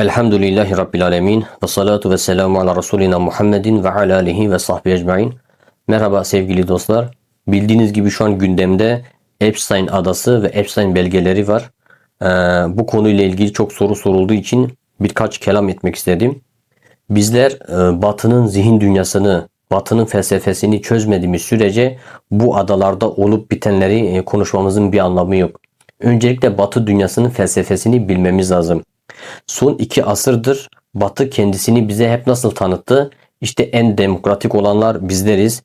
Elhamdülillahi Rabbil Alemin ve salatu ve selamu ala Resulina Muhammedin ve ala alihi ve sahbihi ecmain. Merhaba sevgili dostlar. Bildiğiniz gibi şu an gündemde Epstein adası ve Epstein belgeleri var. Ee, bu konuyla ilgili çok soru sorulduğu için birkaç kelam etmek istedim. Bizler e, batının zihin dünyasını, batının felsefesini çözmediğimiz sürece bu adalarda olup bitenleri e, konuşmamızın bir anlamı yok. Öncelikle batı dünyasının felsefesini bilmemiz lazım. Son iki asırdır Batı kendisini bize hep nasıl tanıttı? İşte en demokratik olanlar bizleriz.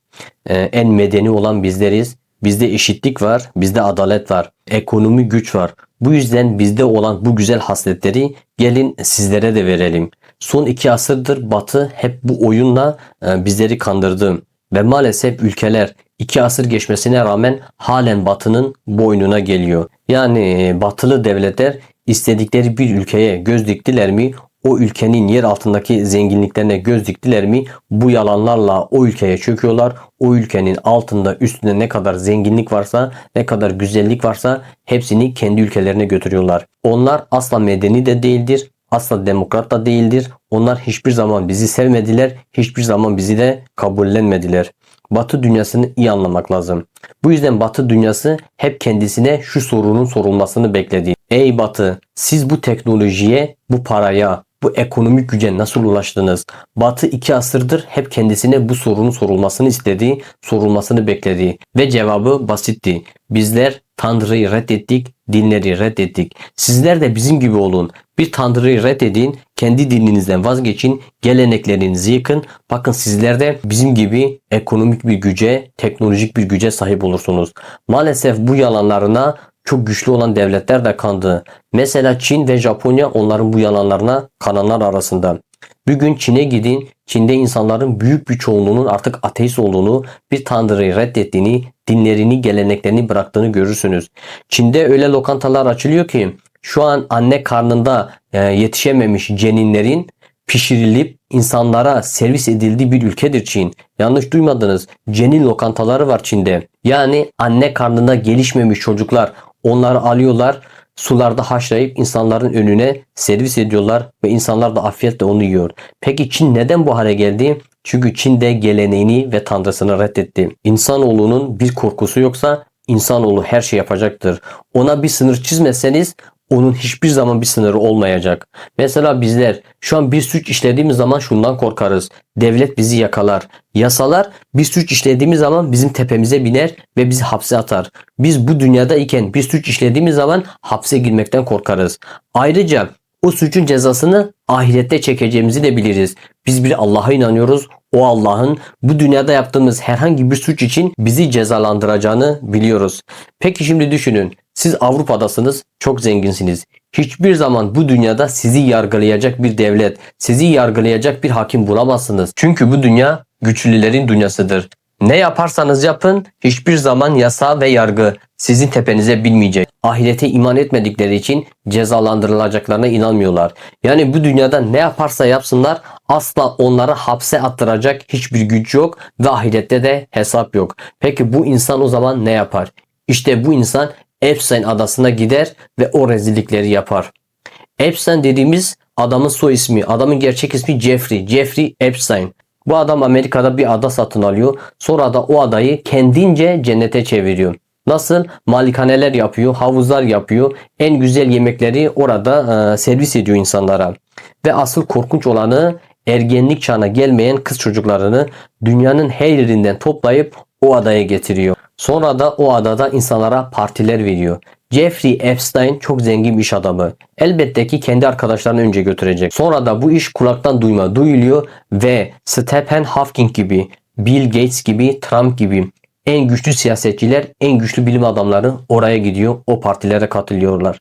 Ee, en medeni olan bizleriz. Bizde eşitlik var, bizde adalet var, ekonomi güç var. Bu yüzden bizde olan bu güzel hasletleri gelin sizlere de verelim. Son iki asırdır Batı hep bu oyunla e, bizleri kandırdı. Ve maalesef ülkeler iki asır geçmesine rağmen halen Batı'nın boynuna geliyor. Yani e, batılı devletler istedikleri bir ülkeye göz diktiler mi o ülkenin yer altındaki zenginliklerine göz diktiler mi bu yalanlarla o ülkeye çöküyorlar. O ülkenin altında üstünde ne kadar zenginlik varsa ne kadar güzellik varsa hepsini kendi ülkelerine götürüyorlar. Onlar asla medeni de değildir. Asla demokrat da değildir. Onlar hiçbir zaman bizi sevmediler. Hiçbir zaman bizi de kabullenmediler. Batı dünyasını iyi anlamak lazım. Bu yüzden Batı dünyası hep kendisine şu sorunun sorulmasını bekledi. Ey Batı, siz bu teknolojiye, bu paraya, bu ekonomik güce nasıl ulaştınız? Batı iki asırdır hep kendisine bu sorunun sorulmasını istediği, sorulmasını beklediği ve cevabı basitti. Bizler Tanrı'yı reddettik, dinleri reddettik. Sizler de bizim gibi olun. Bir Tanrı'yı reddedin, kendi dininizden vazgeçin, geleneklerinizi yıkın. Bakın sizler de bizim gibi ekonomik bir güce, teknolojik bir güce sahip olursunuz. Maalesef bu yalanlarına çok güçlü olan devletler de kandı. Mesela Çin ve Japonya onların bu yalanlarına kananlar arasında. Bugün Çin'e gidin. Çin'de insanların büyük bir çoğunluğunun artık ateist olduğunu, bir tanrıyı reddettiğini, dinlerini, geleneklerini bıraktığını görürsünüz. Çin'de öyle lokantalar açılıyor ki şu an anne karnında e, yetişememiş ceninlerin pişirilip insanlara servis edildiği bir ülkedir Çin. Yanlış duymadınız. Cenin lokantaları var Çin'de. Yani anne karnında gelişmemiş çocuklar onları alıyorlar sularda haşlayıp insanların önüne servis ediyorlar ve insanlar da afiyetle onu yiyor. Peki Çin neden bu hale geldi? Çünkü Çin de geleneğini ve tanrısını reddetti. İnsanoğlunun bir korkusu yoksa insanoğlu her şey yapacaktır. Ona bir sınır çizmezseniz onun hiçbir zaman bir sınırı olmayacak. Mesela bizler şu an bir suç işlediğimiz zaman şundan korkarız. Devlet bizi yakalar. Yasalar bir suç işlediğimiz zaman bizim tepemize biner ve bizi hapse atar. Biz bu dünyada iken bir suç işlediğimiz zaman hapse girmekten korkarız. Ayrıca o suçun cezasını ahirette çekeceğimizi de biliriz. Biz bir Allah'a inanıyoruz. O Allah'ın bu dünyada yaptığımız herhangi bir suç için bizi cezalandıracağını biliyoruz. Peki şimdi düşünün. Siz Avrupa'dasınız, çok zenginsiniz. Hiçbir zaman bu dünyada sizi yargılayacak bir devlet, sizi yargılayacak bir hakim bulamazsınız. Çünkü bu dünya güçlülerin dünyasıdır. Ne yaparsanız yapın hiçbir zaman yasa ve yargı sizin tepenize bilmeyecek. Ahirete iman etmedikleri için cezalandırılacaklarına inanmıyorlar. Yani bu dünyada ne yaparsa yapsınlar asla onları hapse attıracak hiçbir güç yok ve ahirette de hesap yok. Peki bu insan o zaman ne yapar? İşte bu insan Epstein adasına gider ve o rezillikleri yapar. Epstein dediğimiz adamın soy ismi, adamın gerçek ismi Jeffrey, Jeffrey Epstein. Bu adam Amerika'da bir ada satın alıyor. Sonra da o adayı kendince cennete çeviriyor. Nasıl? Malikaneler yapıyor, havuzlar yapıyor. En güzel yemekleri orada e, servis ediyor insanlara. Ve asıl korkunç olanı ergenlik çağına gelmeyen kız çocuklarını dünyanın her yerinden toplayıp o adaya getiriyor. Sonra da o adada insanlara partiler veriyor. Jeffrey Epstein çok zengin iş adamı. Elbette ki kendi arkadaşlarını önce götürecek. Sonra da bu iş kulaktan duyma duyuluyor ve Stephen Hawking gibi, Bill Gates gibi, Trump gibi en güçlü siyasetçiler, en güçlü bilim adamları oraya gidiyor. O partilere katılıyorlar.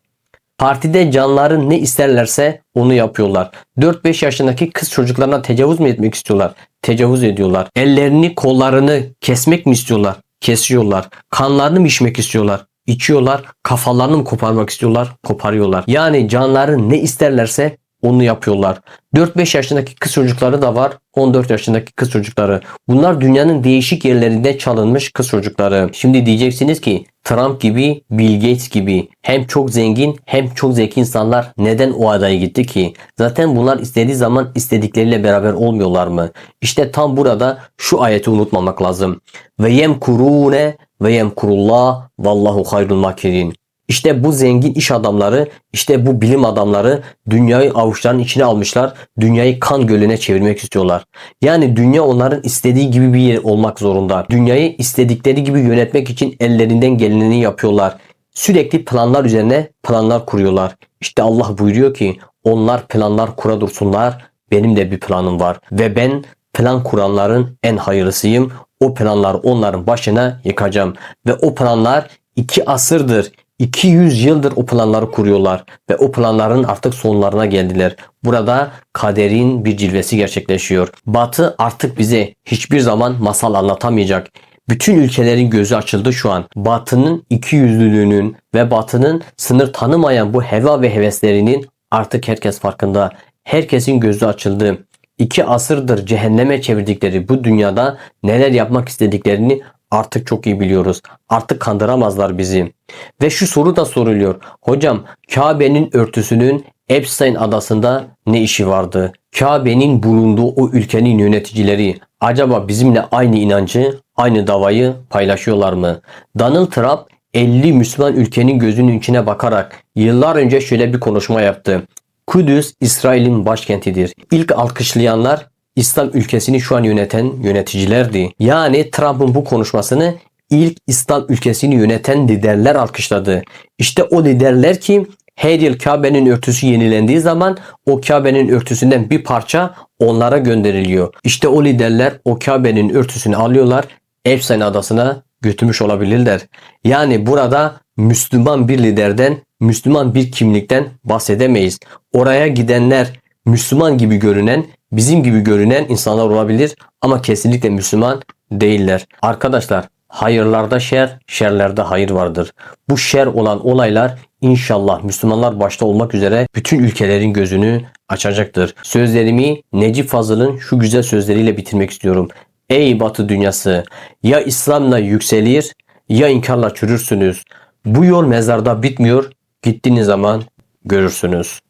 Partide canları ne isterlerse onu yapıyorlar. 4-5 yaşındaki kız çocuklarına tecavüz mü etmek istiyorlar? Tecavüz ediyorlar. Ellerini, kollarını kesmek mi istiyorlar? Kesiyorlar. Kanlarını mı içmek istiyorlar? İçiyorlar. Kafalarını mı koparmak istiyorlar? Koparıyorlar. Yani canları ne isterlerse onu yapıyorlar. 4-5 yaşındaki kız çocukları da var. 14 yaşındaki kız çocukları. Bunlar dünyanın değişik yerlerinde çalınmış kız çocukları. Şimdi diyeceksiniz ki Trump gibi, Bill Gates gibi hem çok zengin hem çok zeki insanlar neden o adaya gitti ki? Zaten bunlar istediği zaman istedikleriyle beraber olmuyorlar mı? İşte tam burada şu ayeti unutmamak lazım. Ve yemkurune ve yemkurullah vallahu hayrul makirin. İşte bu zengin iş adamları, işte bu bilim adamları dünyayı avuçlarının içine almışlar. Dünyayı kan gölüne çevirmek istiyorlar. Yani dünya onların istediği gibi bir yer olmak zorunda. Dünyayı istedikleri gibi yönetmek için ellerinden geleni yapıyorlar. Sürekli planlar üzerine planlar kuruyorlar. İşte Allah buyuruyor ki onlar planlar kura dursunlar. Benim de bir planım var ve ben plan kuranların en hayırlısıyım. O planlar onların başına yıkacağım ve o planlar iki asırdır 200 yıldır o planları kuruyorlar ve o planların artık sonlarına geldiler. Burada kaderin bir cilvesi gerçekleşiyor. Batı artık bize hiçbir zaman masal anlatamayacak. Bütün ülkelerin gözü açıldı şu an. Batı'nın ikiyüzlülüğünün ve Batı'nın sınır tanımayan bu heva ve heveslerinin artık herkes farkında. Herkesin gözü açıldı. İki asırdır cehenneme çevirdikleri bu dünyada neler yapmak istediklerini artık çok iyi biliyoruz. Artık kandıramazlar bizi. Ve şu soru da soruluyor. Hocam Kabe'nin örtüsünün Epstein adasında ne işi vardı? Kabe'nin bulunduğu o ülkenin yöneticileri acaba bizimle aynı inancı, aynı davayı paylaşıyorlar mı? Donald Trump 50 Müslüman ülkenin gözünün içine bakarak yıllar önce şöyle bir konuşma yaptı. Kudüs İsrail'in başkentidir. İlk alkışlayanlar İslam ülkesini şu an yöneten yöneticilerdi. Yani Trump'ın bu konuşmasını ilk İslam ülkesini yöneten liderler alkışladı. İşte o liderler ki her yıl Kabe'nin örtüsü yenilendiği zaman o Kabe'nin örtüsünden bir parça onlara gönderiliyor. İşte o liderler o Kabe'nin örtüsünü alıyorlar Epstein adasına götürmüş olabilirler. Yani burada Müslüman bir liderden, Müslüman bir kimlikten bahsedemeyiz. Oraya gidenler Müslüman gibi görünen, bizim gibi görünen insanlar olabilir ama kesinlikle Müslüman değiller. Arkadaşlar hayırlarda şer, şerlerde hayır vardır. Bu şer olan olaylar inşallah Müslümanlar başta olmak üzere bütün ülkelerin gözünü açacaktır. Sözlerimi Necip Fazıl'ın şu güzel sözleriyle bitirmek istiyorum. Ey Batı dünyası ya İslam'la yükselir ya inkarla çürürsünüz. Bu yol mezarda bitmiyor. Gittiğiniz zaman görürsünüz.